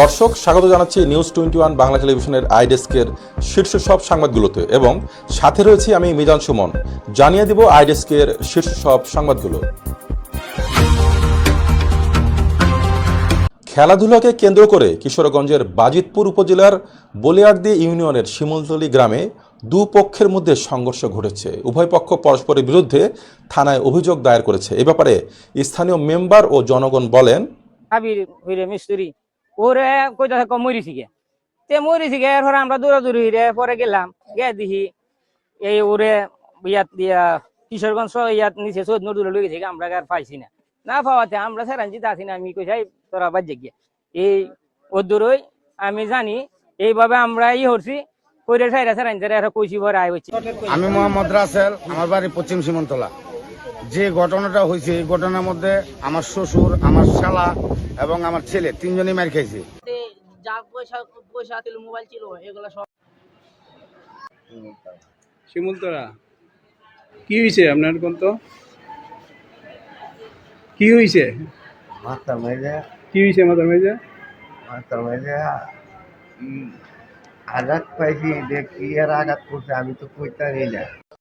দর্শক, স্বাগত জানাচ্ছি নিউজ টোয়েন্টি ওয়ান বাংলা টেলিভিশনের আইডেস্কের শীর্ষ সব সংবাদগুলোতে এবং সাথে রয়েছি আমি মিজান সুমন। জানিয়ে দিব আইডেস্কের শীর্ষ সব সংবাদগুলো। খেলাধুলাকে কেন্দ্র করে কিশোরগঞ্জের বাজিতপুর উপজেলার বলিয়ারদি ইউনিয়নের শিমুলতলি গ্রামে দুপক্ষের মধ্যে সংঘর্ষ ঘটেছে। উভয় পক্ষ পরস্পরের বিরুদ্ধে থানায় অভিযোগ দায়ের করেছে। এ ব্যাপারে স্থানীয় মেম্বার ও জনগণ বলেন ওরে কইতা থাকো মরিছি গে। তে মরিছি গে, এরপর আমরা দৌড়াদৌড়ি হইরে, পরে গেলাম গে দিহি এই ওরে ইয়াত দিয়া কিশোরগঞ্জ ইয়াত নিচে চোদ্দ নদুরে লই গেছে আমরা আর পাইছি না। না পাওয়াতে আমরা সেরাঞ্জিত আছি না, আমি কইসাই তোরা বাজ্যে গিয়া এই ওদুরই আমি জানি, এইভাবে আমরা ই হরছি, কইরে সাইরা সেরাঞ্জিরা এরা কইছি ভরে আয় হচ্ছে আমি মোহাম্মদ রাসেল, আমার বাড়ি পশ্চিম সীমান্তলা। যে ঘটনাটা হয়েছে এই ঘটনার মধ্যে আমার শ্বশুর আমার শালা এবং আমার ছেলে তিনজনই মার খাইছে। যা পয়সা পয়সা ছিল মোবাইল ছিল এগুলো সব শিমুলতলা। কি হয়েছে আপনার কোন তো? কি হয়েছে মাথা মেরে কি হয়েছে মাথার মেজে? মাথা মেরে আঘাত পাইছি যে কি আর আঘাত করছে আমি তো কইতামই না।